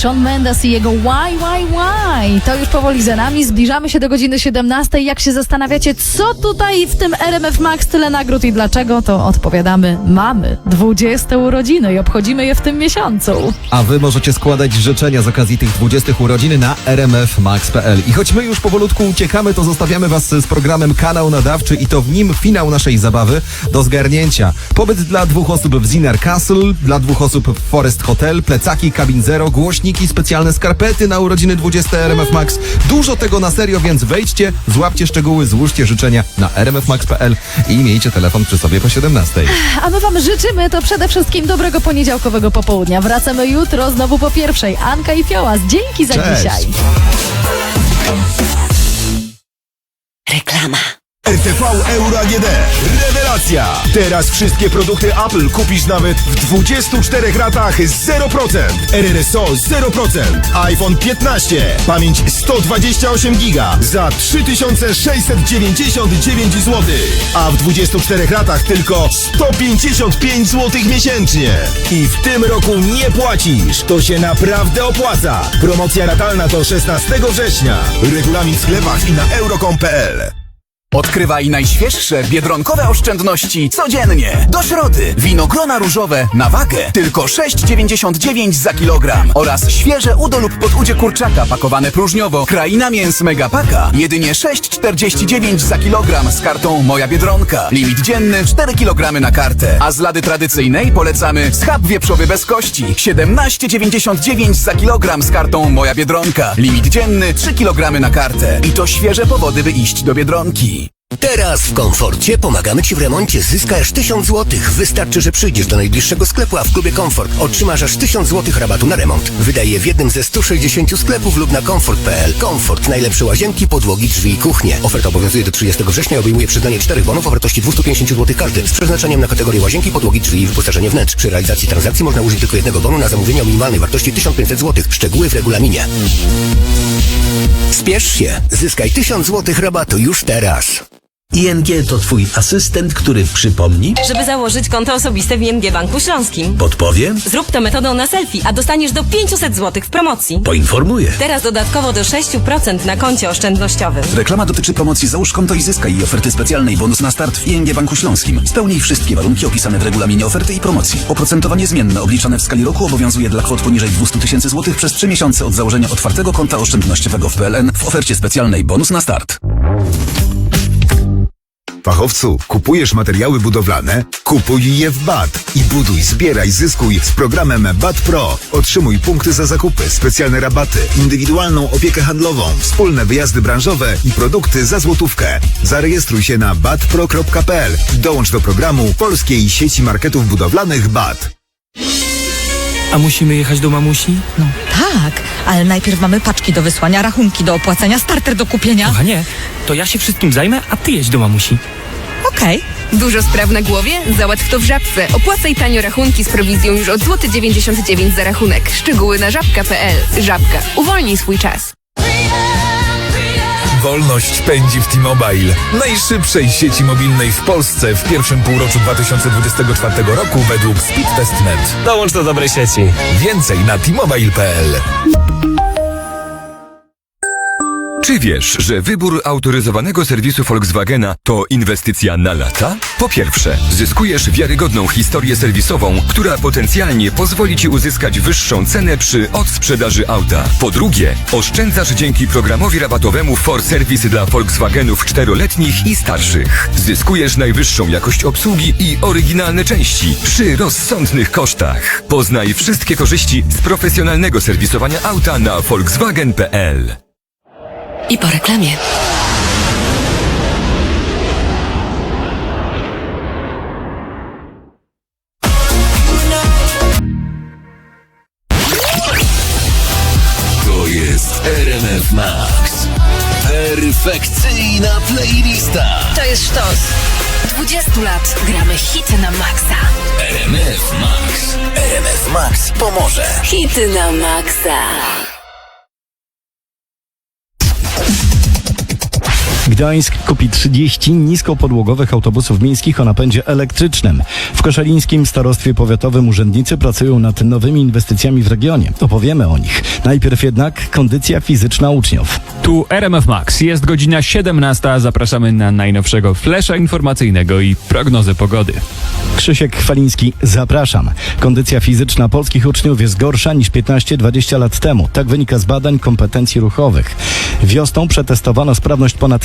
Shawn Mendes i jego Why, Why, Why. To już powoli za nami. Zbliżamy się do godziny 17. Jak się zastanawiacie, co tutaj w tym RMF Max tyle nagród i dlaczego, to odpowiadamy. Mamy 20 urodziny i obchodzimy je w tym miesiącu. A wy możecie składać życzenia z okazji tych 20 urodzin na rmfmax.pl. I choć my już powolutku uciekamy, to zostawiamy was z programem Kanał Nadawczy i to w nim finał naszej zabawy do zgarnięcia. Pobyt dla dwóch osób w Zinner Castle, dla dwóch osób w Forest Hotel, plecaki Cabin Zero, specjalne skarpety na urodziny 20 RMF Max. Dużo tego na serio, więc wejdźcie, złapcie szczegóły, złóżcie życzenia na rmfmax.pl i miejcie telefon przy sobie po 17. A my wam życzymy to przede wszystkim dobrego poniedziałkowego popołudnia. Wracamy jutro znowu po pierwszej. Anka i Fiołas, dzięki za Cześć. dzisiaj. Reklama. RTV Euro AGD. Rewelacja! Teraz wszystkie produkty Apple kupisz nawet w 24 ratach 0%. RRSO 0%. iPhone 15. Pamięć 128 giga za 3699 zł. A w 24 ratach tylko 155 zł miesięcznie. I w tym roku nie płacisz. To się naprawdę opłaca. Promocja ratalna do 16 września. Regulamin w sklepach i na euro.com.pl Odkrywaj najświeższe biedronkowe oszczędności codziennie. Do środy winogrona różowe na wagę tylko 6,99 za kilogram oraz świeże udo lub podudzie kurczaka pakowane próżniowo Kraina Mięs Megapaka jedynie 6,49 za kilogram z kartą Moja Biedronka. Limit dzienny 4 kg na kartę. A z lady tradycyjnej polecamy schab wieprzowy bez kości 17,99 za kilogram z kartą Moja Biedronka. Limit dzienny 3 kg na kartę. I to świeże powody by iść do Biedronki. Teraz w Komforcie pomagamy Ci w remoncie. Zyskasz 1000 zł. Wystarczy, że przyjdziesz do najbliższego sklepu, a w klubie Komfort otrzymasz aż 1000 zł rabatu na remont. Wydaj je w jednym ze 160 sklepów lub na komfort.pl. Komfort. Najlepsze łazienki, podłogi, drzwi i kuchnie. Oferta obowiązuje do 30 września i obejmuje przyznanie czterech bonów o wartości 250 zł każdy z przeznaczeniem na kategorię łazienki, podłogi, drzwi i wyposażenie wnętrz. Przy realizacji transakcji można użyć tylko jednego bonu na zamówienie o minimalnej wartości 1500 zł. Szczegóły w regulaminie. Spiesz się. Zyskaj 1000 zł rabatu już teraz. ING to Twój asystent, który przypomni, Żeby założyć konto osobiste w ING Banku Śląskim. podpowie, Zrób to metodą na selfie, a dostaniesz do 500 zł w promocji. poinformuje. Teraz dodatkowo do 6% na koncie oszczędnościowym. Reklama dotyczy promocji Załóż konto i zyskaj i oferty specjalnej bonus na start w ING Banku Śląskim. Spełnij wszystkie warunki opisane w regulaminie oferty i promocji. Oprocentowanie zmienne obliczane w skali roku obowiązuje dla kwot poniżej 200 tysięcy złotych przez 3 miesiące od założenia otwartego konta oszczędnościowego w PLN w ofercie specjalnej bonus na start. Fachowcu, kupujesz materiały budowlane? Kupuj je w BAT i buduj, zbieraj, zyskuj z programem BAT Pro. Otrzymuj punkty za zakupy, specjalne rabaty, indywidualną opiekę handlową, wspólne wyjazdy branżowe i produkty za złotówkę. Zarejestruj się na batpro.pl i dołącz do programu Polskiej Sieci Marketów Budowlanych BAT. A musimy jechać do mamusi? No tak, ale najpierw mamy paczki do wysłania, rachunki do opłacenia, starter do kupienia. Kochanie, to ja się wszystkim zajmę, a ty jedź do mamusi. Okej. Dużo spraw na głowie? Załatw to w Żabce. Opłacaj tanio rachunki z prowizją już od złoty 99 za rachunek. Szczegóły na żabka.pl. Żabka. Uwolnij swój czas. Wolność pędzi w T-Mobile, najszybszej sieci mobilnej w Polsce w pierwszym półroczu 2024 roku według Speed Testnet. Dołącz do dobrej sieci. Więcej na t-mobile.pl. Czy wiesz, że wybór autoryzowanego serwisu Volkswagena to inwestycja na lata? Po pierwsze, zyskujesz wiarygodną historię serwisową, która potencjalnie pozwoli Ci uzyskać wyższą cenę przy odsprzedaży auta. Po drugie, oszczędzasz dzięki programowi rabatowemu For Service dla Volkswagenów czteroletnich i starszych. Zyskujesz najwyższą jakość obsługi i oryginalne części przy rozsądnych kosztach. Poznaj wszystkie korzyści z profesjonalnego serwisowania auta na volkswagen.pl. I po reklamie. To jest RMF Max. Perfekcyjna playlista. To jest sztos. 20 lat gramy hity na maksa. RMF Max. RMF Max pomoże. Hity na maksa. Gdańsk kupi 30 niskopodłogowych autobusów miejskich o napędzie elektrycznym. W Koszalińskim Starostwie Powiatowym urzędnicy pracują nad nowymi inwestycjami w regionie. Opowiemy o nich. Najpierw jednak kondycja fizyczna uczniów. Tu RMF Max. Jest godzina 17. Zapraszamy na najnowszego flesza informacyjnego i prognozę pogody. Krzysiek Chwaliński, zapraszam. Kondycja fizyczna polskich uczniów jest gorsza niż 15-20 lat temu. Tak wynika z badań kompetencji ruchowych. Wiosną przetestowano sprawność ponad